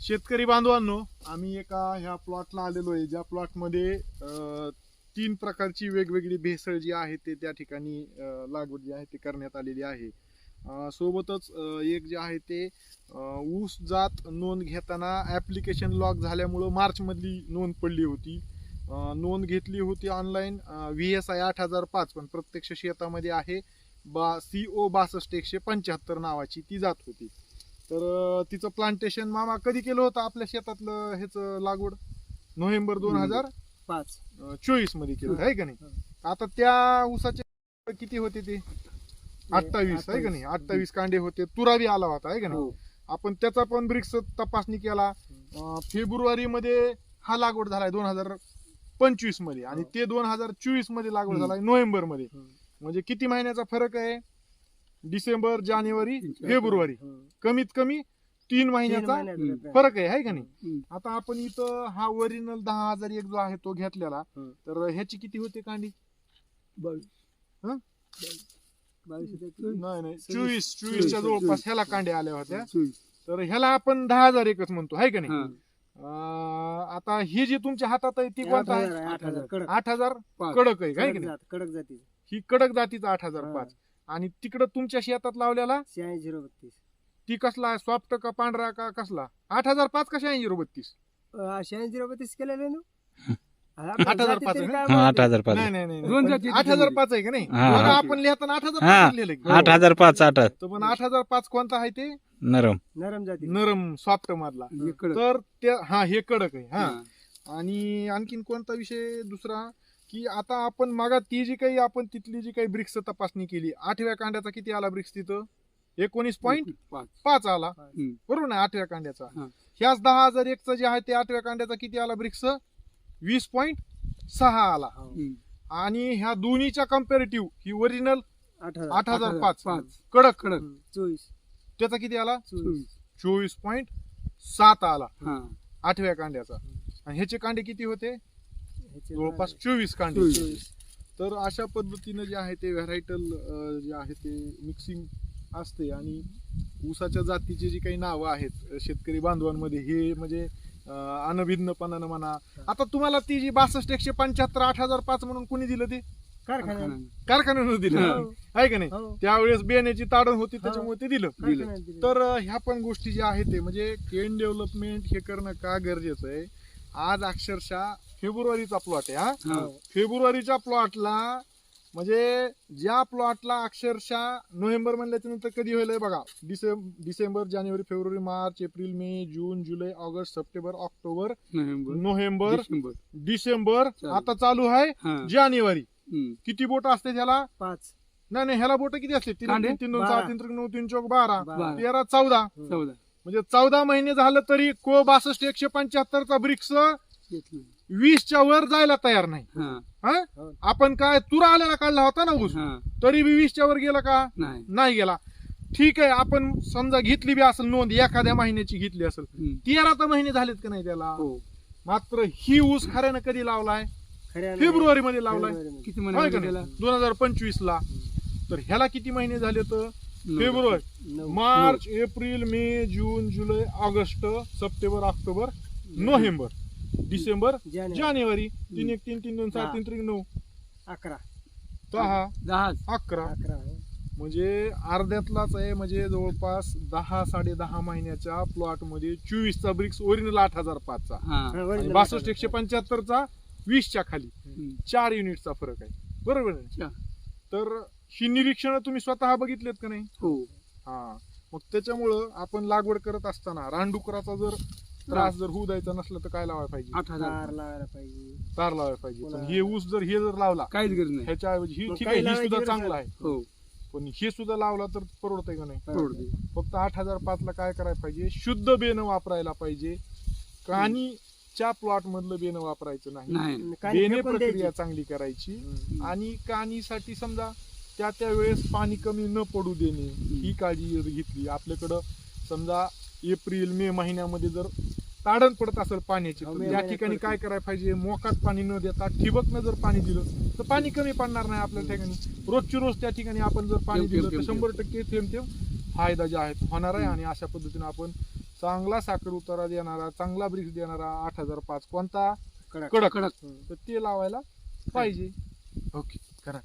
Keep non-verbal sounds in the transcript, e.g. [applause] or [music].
शेतकरी बांधवांनो आम्ही एका ह्या प्लॉटला आलेलो आहे. ज्या प्लॉटमध्ये तीन प्रकारची वेगवेगळी भेसळ जी आहे ते त्या ठिकाणी लागवड जी आहे ती करण्यात आलेली आहे. सोबतच एक जे आहे ते ऊस जात नोंद घेताना ॲप्लिकेशन लॉक झाल्यामुळं मार्चमधली नोंद पडली होती. नोंद घेतली होती ऑनलाईन व्ही एस आय आठ हजार पाच पण प्रत्यक्ष शेतामध्ये आहे. बा सी ओ बासष्ट एकशे पंच्याहत्तर नावाची ती जात होती. तर तिचं प्लांटेशन मामा कधी केलं होतं आपल्या शेतातलं ह्याचं लागवड? नोव्हेंबर दोन हजार पाच. चोवीसमध्ये केलं आहे का नाही? आता त्या ऊसाचे किती होते ते? अठ्ठावीस आहे का नाही? अठ्ठावीस कांडे होते तुरा बी आला होता आहे का नाही? हो. आपण त्याचा पण ब्रिक्स तपासणी केला. फेब्रुवारी मध्ये हा लागवड झालाय दोन हजार पंचवीसमध्ये आणि ते दोन हजार चोवीसमध्ये लागवड. झालाय नोव्हेंबरमध्ये. म्हणजे किती महिन्याचा फरक आहे? डिसेंबर जानेवारी फेब्रुवारी. कमीत कमी तीन महिन्याचा फरक आहे हाय का नाही. आता आपण इथं हा ओरिजिनल दहा हजार एक जो आहे तो घेतलेला. तर ह्याची किती होते कांडी हं? नाही नाही. चोवीस चोवीसच्या चोवीस. जवळपास ह्याला कांड्या आल्या होत्या. तर ह्याला आपण दहा हजार एकच म्हणतो हाय का नाही हा. अं, आता ही जी तुमच्या हातात आहे ती आठ कोणता आहे आठ हजार कडक आठ हजार. कडक आहे काय की कडक नाही जात कडक जाती ही कडक जातीचा आठ हजार. पाच आणि तिकडं तुमच्या शेतात लावलेला? शहाऐंशी झिरो बत्तीस. ती कसला? सॉफ्ट का पांढरा का कसला? आठ हजार पाच कशा ऐंशी बत्तीस? अं, शहाऐंशी झिरो बत्तीस केलेलं ना? [laughs] आठ हजार पाच आहे हा आठ? हजार पाच नाही नाही नाही दोन जाती आठ हजार. पाच आहे का नाही? हा, बघा. आपण लिहिताना आठ हजार हा. पाच लिहिलं की. आठ हजार पाच आठ तर पण आठ हजार पाच कोणता आहे ते? नरम. नरम जाती. नरम सॉफ्ट मधला. तर ते हा हे कडक आहे हा. आणि आणखीन कोणता विषय दुसरा? की आता आपण मागा ती जी काही आपण तिथली जी काही ब्रिक्स तपासणी केली आठव्या कांड्याचा किती आला ब्रिक्स तिथं? एकोणीस पॉईंट पाच. आला. बरोबर ना आठव्या कांड्याचा. ह्याच दहा हजार एकचा जे आहे ते आठव्या कांड्याचा किती आला ब्रिक्स? वीस पॉईंट सहा आला. आणि ह्या दोन्हीच्या कम्पॅरेटिव्ह ही ओरिजिनल आठ हजार. पाच. कडक. कडक. चोवीस. त्याचा किती आला? चोवीस. पॉईंट सात आला. आठव्या कांड्याचा. आणि ह्याचे कांडे किती होते? ह्याचे जवळपास चोवीस कांडे. चोवीस. तर अशा पद्धतीनं जे आहे ते व्हरायटल जे आहे ते मिक्सिंग असते आणि ऊसाच्या जातीची जी काही नावं आहेत शेतकरी बांधवांमध्ये हे म्हणजे अ, अनभिन्नपणानं म्हणा. आता तुम्हाला ती जी बासष्ट एकशे पंच्याहत्तर आठ हजार पाच म्हणून कोणी दिलं ते? कारखान्यात कारखान्यानं दिलं. हो. आहे का नाही? हो. त्यावेळेस बेण्याची ताडण होती त्याच्यामुळे ते दिलं. कारखान्यात दिलं. तर अ, ह्या पण गोष्टी ज्या आहेत ते म्हणजे केन डेव्हलपमेंट हे करणं का गरजेचं आहे? आज अक्षरशः फेब्रुवारीचा प्लॉट आहे हा हो. फेब्रुवारीच्या प्लॉटला म्हणजे ज्या प्लॉटला अक्षरशः नोव्हेंबर म्हणल्याच्या नंतर कधी होईल हे बघा डिसेंबर डिसेंबर जानेवारी फेब्रुवारी मार्च एप्रिल मे जून जुलै August September October November December. आता चालू आहे हा. जानेवारी. किती बोट असते त्याला पाच नाही नाही ह्याला बोट किती असते तीन? तीन दोन. सहा तीन त्रिक नऊ तीन चौक बारा. तेरा चौदा चौदा म्हणजे चौदा महिने झालं तरी को बासष्ट एकशे पंच्याहत्तरचा ब्रिक्स वीसच्या वर जायला तयार नाही. हा. हा? हो. आपण काय तुरा आलेला काढला होता ना ऊस? हा. तरी बी वीसच्या वर गेला का? नाही. नाही गेला. ठीक आहे आपण समजा घेतली बी असेल नोंद एखाद्या महिन्याची घेतली असेल हम्म. तेरा तर महिने झालेत का नाही त्याला? हो. मात्र ही ऊस खऱ्यानं कधी लावलाय? खऱ्या फेब्रुवारी मध्ये लावलाय. फेब्रुवारीमध्ये. किती होय महिने का गेला नाही? दोन हजार पंचवीस ला तर ह्याला किती महिने झाले तर? फेब्रुवारी. नऊ. मार्च एप्रिल मे जून जुलै ऑगस्ट सप्टेंबर ऑक्टोबर नोव्हेंबर. डिसेंबर जानेवारी. जानेवारी. तीन एक तीन तीन दोन सहा. तीन त्रिक नऊ. अकरा. दहा. दहा. अकरा. अकरा हो. म्हणजे अर्ध्यातलाच आहे म्हणजे जवळपास दहा साडे दहा महिन्याच्या प्लॉटमध्ये चोवीसचा ब्रिक्स ओरिजिनल आठ हजार पाचचा. हा, आणि original बासष्ट. एकशे पंच्याहत्तरचा वीसच्या खाली. चार युनिटचा फरक आहे. बरोबर आहे. तर ही निरीक्षण तुम्ही स्वतः बघितलेत का नाही? हो. हा. मग त्याच्यामुळं आपण लागवड करत असताना रानडुकराचा जर त्रास जर होऊ द्यायचा नसला तर काय लावायला पाहिजे? आठ हजार. तार लावायला पाहिजे. तार लावायला पाहिजे. पण हे ऊस जर हे जर लावला काहीच गरज नाही. ह्याच्याऐवजी ही मग ठीक काही आहे ही लावायची सुद्धा गरज चांगलं. आहे. हो. पण हे सुद्धा लावला तर परवडतंय का नाही? परवडते फक्त आठ हजार पाच ला काय करायला पाहिजे? शुद्ध बेनं वापरायला पाहिजे. कानीच्या प्लॉट मधलं बेनं वापरायचं नाही. नाही. कानी बेने फेकून प्रक्रिया. चांगली करायची. आणि कानीसाठी समजा त्या त्या वेळेस पाणी कमी न पडू देणे ही काळजी जर घेतली. आपल्याकडं समजा एप्रिल मे महिन्यामध्ये जर ताडण पडत असेल पाण्याची तर महिन्यात ठिकाणी. काय करायला पाहिजे? मोकाट पाणी न देता ठिबकनं जर पाणी दिलं तर पाणी कमी पडणार नाही आपल्या ठिकाणी. रोजची रोज त्या ठिकाणी आपण जर पाणी दिलं तर शंभर टक्के थेंब थेंब फायदा जे आहे होणार आहे आणि अशा पद्धतीने आपण चांगला साखर उतारा देणारा चांगला ब्रिक्स देणारा आठ हजार पाच कोणता? कडक. कडक. तर ते लावायला पाहिजे. ओके करा.